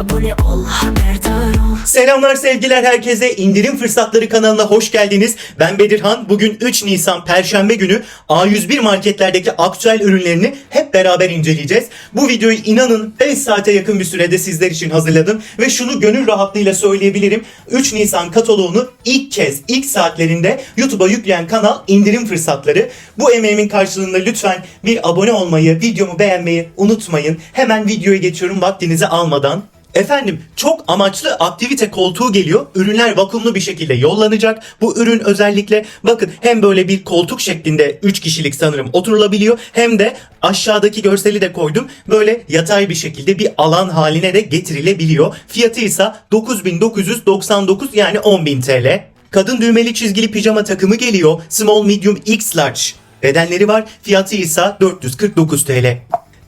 abone ol haberdar ol Selamlar sevgiler herkese indirim fırsatları kanalına hoş geldiniz. Ben Bedirhan. Bugün 3 Nisan Perşembe günü A101 marketlerdeki aktüel ürünlerini hep beraber inceleyeceğiz. Bu videoyu inanın 5 saate yakın bir sürede sizler için hazırladım ve şunu gönül rahatlığıyla söyleyebilirim. 3 Nisan kataloğunu ilk kez ilk saatlerinde YouTube'a yükleyen kanal indirim fırsatları. Bu emeğimin karşılığında lütfen bir abone olmayı, videomu beğenmeyi unutmayın. Hemen videoya geçiyorum vaktinizi almadan. Efendim çok amaçlı aktivite koltuğu geliyor. Ürünler vakumlu bir şekilde yollanacak. Bu ürün özellikle bakın hem böyle bir koltuk şeklinde 3 kişilik sanırım oturulabiliyor. Hem de aşağıdaki görseli de koydum. Böyle yatay bir şekilde bir alan haline de getirilebiliyor. Fiyatı ise 9999 yani 10.000 TL. Kadın düğmeli çizgili pijama takımı geliyor. Small, medium, x large. Bedenleri var. Fiyatı ise 449 TL.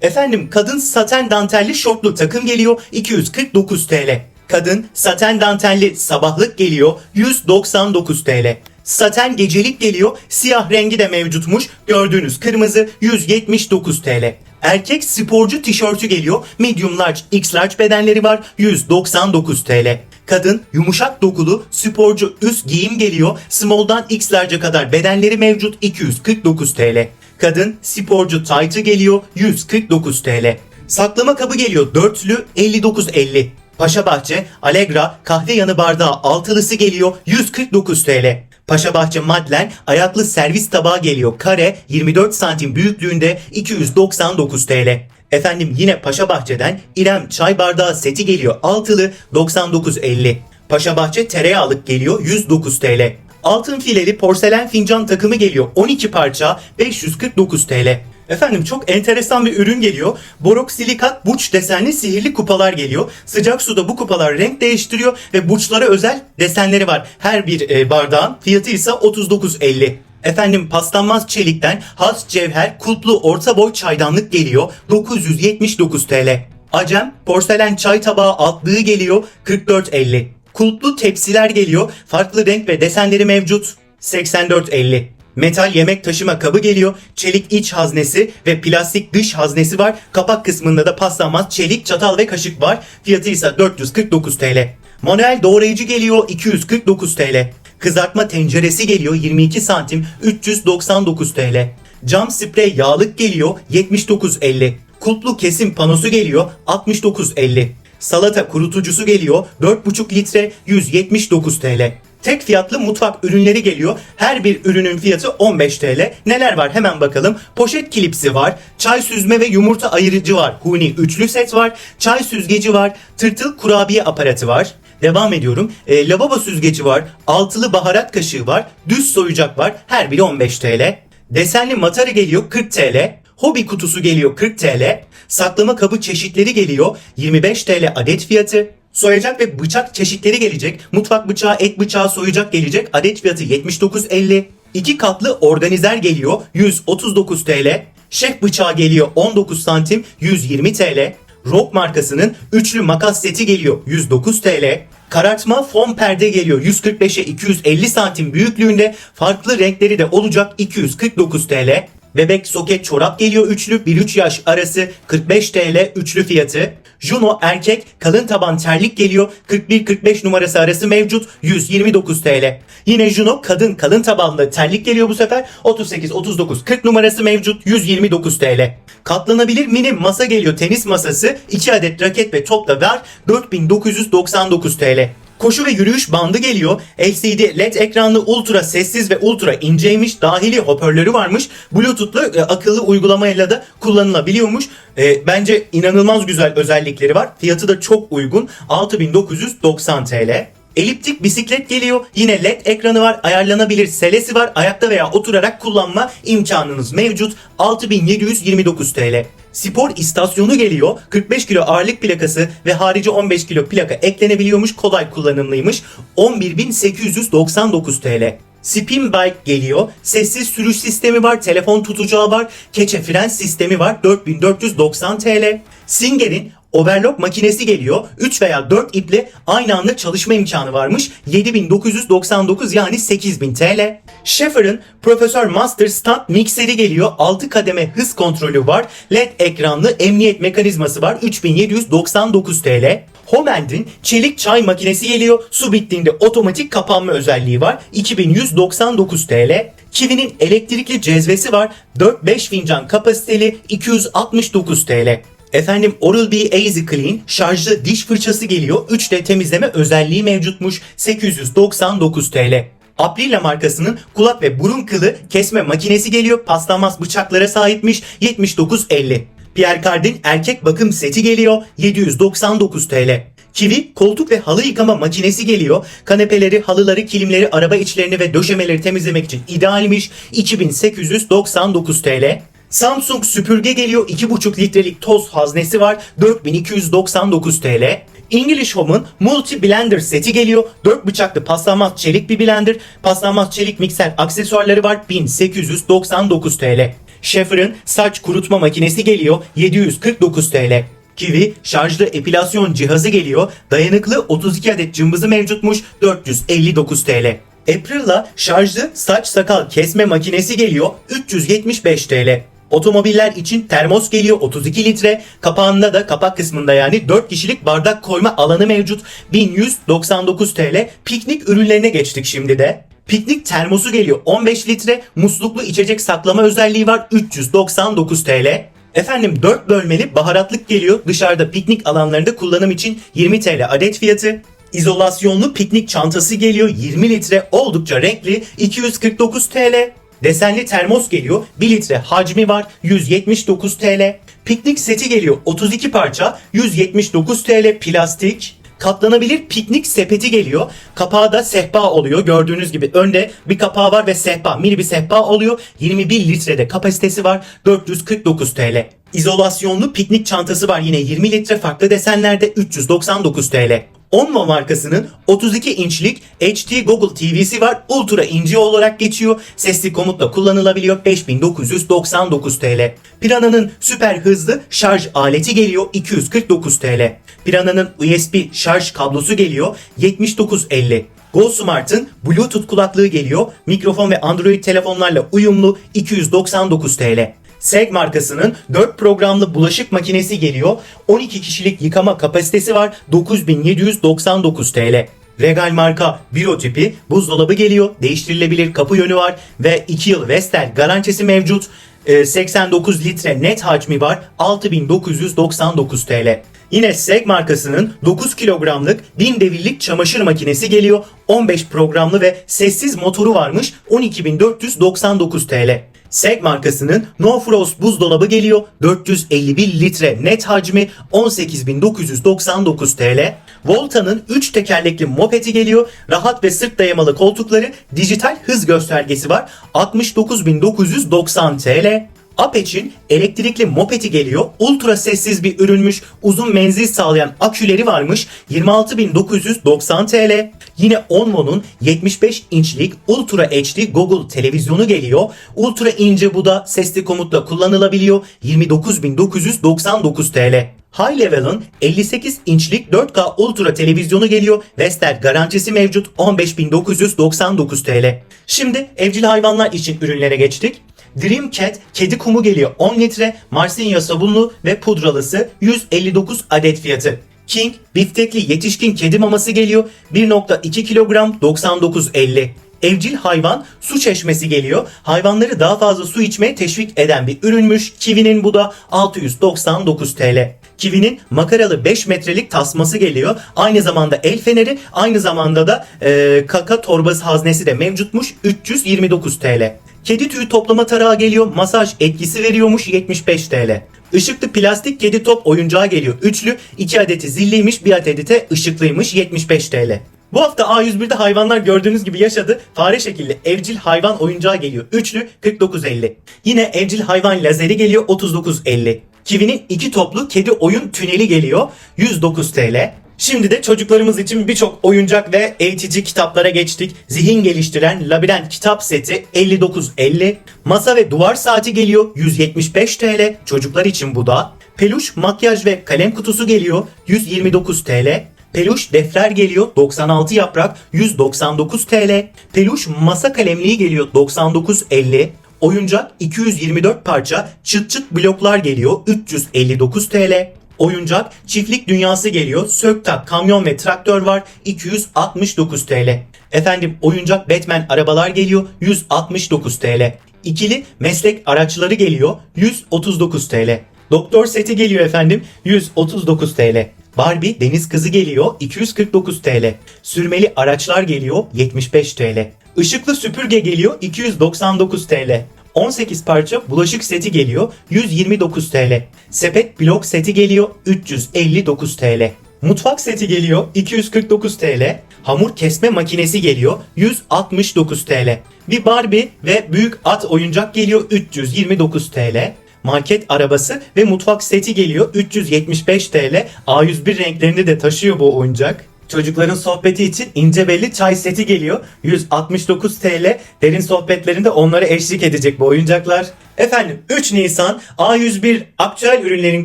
Efendim kadın saten dantelli şortlu takım geliyor 249 TL. Kadın saten dantelli sabahlık geliyor 199 TL. Saten gecelik geliyor siyah rengi de mevcutmuş gördüğünüz kırmızı 179 TL. Erkek sporcu tişörtü geliyor medium large x large bedenleri var 199 TL. Kadın yumuşak dokulu sporcu üst giyim geliyor small'dan x large'a kadar bedenleri mevcut 249 TL. Kadın sporcu taytı geliyor 149 TL. Saklama kabı geliyor dörtlü 59.50. Paşabahçe Allegra kahve yanı bardağı altılısı geliyor 149 TL. Paşabahçe Madlen ayaklı servis tabağı geliyor kare 24 santim büyüklüğünde 299 TL. Efendim yine Paşabahçe'den İrem çay bardağı seti geliyor altılı 99.50. Paşabahçe tereyağlık geliyor 109 TL. Altın fileli porselen fincan takımı geliyor 12 parça 549 TL. Efendim çok enteresan bir ürün geliyor. Boroksilikat buç desenli sihirli kupalar geliyor. Sıcak suda bu kupalar renk değiştiriyor ve buçlara özel desenleri var. Her bir e, bardağın fiyatı ise 39.50. Efendim paslanmaz çelikten has cevher kulplu orta boy çaydanlık geliyor 979 TL. Acem porselen çay tabağı altlığı geliyor 44.50. Kulplu tepsiler geliyor. Farklı renk ve desenleri mevcut. 84.50. Metal yemek taşıma kabı geliyor. Çelik iç haznesi ve plastik dış haznesi var. Kapak kısmında da paslanmaz çelik çatal ve kaşık var. Fiyatı ise 449 TL. Manuel doğrayıcı geliyor 249 TL. Kızartma tenceresi geliyor 22 santim 399 TL. Cam sprey yağlık geliyor 79.50. Kulplu kesim panosu geliyor 69.50. Salata kurutucusu geliyor 4,5 litre 179 TL. Tek fiyatlı mutfak ürünleri geliyor. Her bir ürünün fiyatı 15 TL. Neler var hemen bakalım. Poşet klipsi var. Çay süzme ve yumurta ayırıcı var. Huni üçlü set var. Çay süzgeci var. Tırtıl kurabiye aparatı var. Devam ediyorum. E, lavabo süzgeci var. Altılı baharat kaşığı var. Düz soyacak var. Her biri 15 TL. Desenli matara geliyor 40 TL. Hobi kutusu geliyor 40 TL. Saklama kabı çeşitleri geliyor 25 TL adet fiyatı. Soyacak ve bıçak çeşitleri gelecek. Mutfak bıçağı, et bıçağı, soyacak gelecek. Adet fiyatı 79.50. İki katlı organizer geliyor 139 TL. Şef bıçağı geliyor 19 santim 120 TL. Rock markasının üçlü makas seti geliyor 109 TL. Karartma fon perde geliyor 145'e 250 santim büyüklüğünde. Farklı renkleri de olacak 249 TL. Bebek soket çorap geliyor üçlü 1-3 yaş arası 45 TL üçlü fiyatı. Juno erkek kalın taban terlik geliyor 41-45 numarası arası mevcut 129 TL. Yine Juno kadın kalın tabanlı terlik geliyor bu sefer 38-39-40 numarası mevcut 129 TL. Katlanabilir mini masa geliyor tenis masası 2 adet raket ve topla var 4999 TL. Koşu ve yürüyüş bandı geliyor. LCD LED ekranlı ultra sessiz ve ultra inceymiş. Dahili hoparlörü varmış. Bluetooth'lu e, akıllı uygulamayla da kullanılabiliyormuş. E, bence inanılmaz güzel özellikleri var. Fiyatı da çok uygun. 6990 TL. Eliptik bisiklet geliyor. Yine LED ekranı var. Ayarlanabilir selesi var. Ayakta veya oturarak kullanma imkanınız mevcut. 6729 TL. Spor istasyonu geliyor. 45 kilo ağırlık plakası ve harici 15 kilo plaka eklenebiliyormuş. Kolay kullanımlıymış. 11.899 TL. Spin Bike geliyor. Sessiz sürüş sistemi var. Telefon tutacağı var. Keçe fren sistemi var. 4490 TL. Singer'in Overlock makinesi geliyor. 3 veya 4 iple aynı anda çalışma imkanı varmış. 7999 yani 8000 TL. Schaeffer'ın Profesör Master Stand mikseri geliyor. 6 kademe hız kontrolü var. LED ekranlı emniyet mekanizması var. 3799 TL. Homend'in çelik çay makinesi geliyor. Su bittiğinde otomatik kapanma özelliği var. 2199 TL. Kiwi'nin elektrikli cezvesi var. 4-5 fincan kapasiteli 269 TL. Efendim Oral-B Easy Clean şarjlı diş fırçası geliyor. 3D temizleme özelliği mevcutmuş. 899 TL. Aprila markasının kulak ve burun kılı kesme makinesi geliyor. Paslanmaz bıçaklara sahipmiş. 79.50. Pierre Cardin erkek bakım seti geliyor. 799 TL. Kiwi koltuk ve halı yıkama makinesi geliyor. Kanepeleri, halıları, kilimleri, araba içlerini ve döşemeleri temizlemek için idealmiş. 2899 TL. Samsung süpürge geliyor. 2,5 litrelik toz haznesi var. 4299 TL. English Home'un Multi Blender seti geliyor. 4 bıçaklı paslanmaz çelik bir blender. Paslanmaz çelik mikser aksesuarları var. 1899 TL. Schaeffer'ın saç kurutma makinesi geliyor. 749 TL. Kiwi şarjlı epilasyon cihazı geliyor. Dayanıklı 32 adet cımbızı mevcutmuş. 459 TL. April'la şarjlı saç sakal kesme makinesi geliyor. 375 TL. Otomobiller için termos geliyor 32 litre. Kapağında da kapak kısmında yani 4 kişilik bardak koyma alanı mevcut. 1199 TL. Piknik ürünlerine geçtik şimdi de. Piknik termosu geliyor 15 litre. Musluklu içecek saklama özelliği var 399 TL. Efendim 4 bölmeli baharatlık geliyor. Dışarıda piknik alanlarında kullanım için 20 TL adet fiyatı. İzolasyonlu piknik çantası geliyor 20 litre oldukça renkli 249 TL. Desenli termos geliyor 1 litre hacmi var 179 TL. Piknik seti geliyor 32 parça 179 TL plastik. Katlanabilir piknik sepeti geliyor. Kapağı da sehpa oluyor. Gördüğünüz gibi önde bir kapağı var ve sehpa, mini bir sehpa oluyor. 21 litrede kapasitesi var. 449 TL. İzolasyonlu piknik çantası var yine 20 litre farklı desenlerde 399 TL. Onmo markasının 32 inçlik HD Google TV'si var. Ultra ince olarak geçiyor. Sesli komutla kullanılabiliyor. 5999 TL. Piranha'nın süper hızlı şarj aleti geliyor. 249 TL. Piranha'nın USB şarj kablosu geliyor. 7950. GoSmart'ın Bluetooth kulaklığı geliyor. Mikrofon ve Android telefonlarla uyumlu 299 TL. Seg markasının 4 programlı bulaşık makinesi geliyor. 12 kişilik yıkama kapasitesi var. 9799 TL. Regal marka büro tipi buzdolabı geliyor. Değiştirilebilir kapı yönü var ve 2 yıl Vestel garantisi mevcut. Ee, 89 litre net hacmi var. 6999 TL. Yine Seg markasının 9 kilogramlık 1000 devirlik çamaşır makinesi geliyor. 15 programlı ve sessiz motoru varmış. 12499 TL. Seg markasının No Frost buzdolabı geliyor. 451 litre net hacmi 18.999 TL. Volta'nın 3 tekerlekli mopedi geliyor. Rahat ve sırt dayamalı koltukları, dijital hız göstergesi var. 69.990 TL. Apeç'in elektrikli mopedi geliyor. Ultra sessiz bir ürünmüş. Uzun menzil sağlayan aküleri varmış. 26.990 TL. Yine Onvo'nun 75 inçlik Ultra HD Google televizyonu geliyor. Ultra ince bu da sesli komutla kullanılabiliyor. 29.999 TL. High Level'ın 58 inçlik 4K Ultra televizyonu geliyor. Vestel garantisi mevcut 15.999 TL. Şimdi evcil hayvanlar için ürünlere geçtik. Dream Cat kedi kumu geliyor 10 litre, Marsinya sabunlu ve pudralısı 159 adet fiyatı. King biftekli yetişkin kedi maması geliyor 1.2 kilogram 99.50. Evcil hayvan su çeşmesi geliyor. Hayvanları daha fazla su içmeye teşvik eden bir ürünmüş. Kiwi'nin bu da 699 TL. Kiwi'nin makaralı 5 metrelik tasması geliyor. Aynı zamanda el feneri, aynı zamanda da e, kaka torbası haznesi de mevcutmuş. 329 TL. Kedi tüyü toplama tarağı geliyor. Masaj etkisi veriyormuş 75 TL. Işıklı plastik kedi top oyuncağı geliyor. Üçlü 2 adeti zilliymiş 1 adeti de ışıklıymış 75 TL. Bu hafta A101'de hayvanlar gördüğünüz gibi yaşadı. Fare şekilli evcil hayvan oyuncağı geliyor. Üçlü 49.50. Yine evcil hayvan lazeri geliyor 39.50. Kiwi'nin iki toplu kedi oyun tüneli geliyor 109 TL. Şimdi de çocuklarımız için birçok oyuncak ve eğitici kitaplara geçtik. Zihin geliştiren labirent kitap seti 59.50. Masa ve duvar saati geliyor 175 TL. Çocuklar için bu da. Peluş makyaj ve kalem kutusu geliyor 129 TL. Peluş defter geliyor 96 yaprak 199 TL. Peluş masa kalemliği geliyor 99.50. Oyuncak 224 parça çıt çıt bloklar geliyor 359 TL. Oyuncak çiftlik dünyası geliyor. Sök tak kamyon ve traktör var 269 TL. Efendim oyuncak Batman arabalar geliyor 169 TL. İkili meslek araçları geliyor 139 TL. Doktor seti geliyor efendim 139 TL. Barbie deniz kızı geliyor 249 TL. Sürmeli araçlar geliyor 75 TL. Işıklı süpürge geliyor 299 TL. 18 parça bulaşık seti geliyor 129 TL. Sepet blok seti geliyor 359 TL. Mutfak seti geliyor 249 TL. Hamur kesme makinesi geliyor 169 TL. Bir Barbie ve büyük at oyuncak geliyor 329 TL. Market arabası ve mutfak seti geliyor 375 TL. A101 renklerini de taşıyor bu oyuncak. Çocukların sohbeti için ince belli çay seti geliyor. 169 TL. Derin sohbetlerinde onlara eşlik edecek bu oyuncaklar. Efendim 3 Nisan A101 aktüel ürünlerin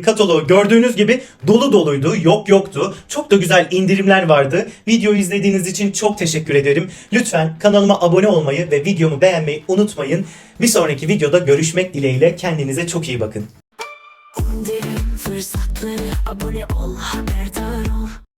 kataloğu gördüğünüz gibi dolu doluydu. Yok yoktu. Çok da güzel indirimler vardı. Videoyu izlediğiniz için çok teşekkür ederim. Lütfen kanalıma abone olmayı ve videomu beğenmeyi unutmayın. Bir sonraki videoda görüşmek dileğiyle kendinize çok iyi bakın. Fırsatları abone ol haberdar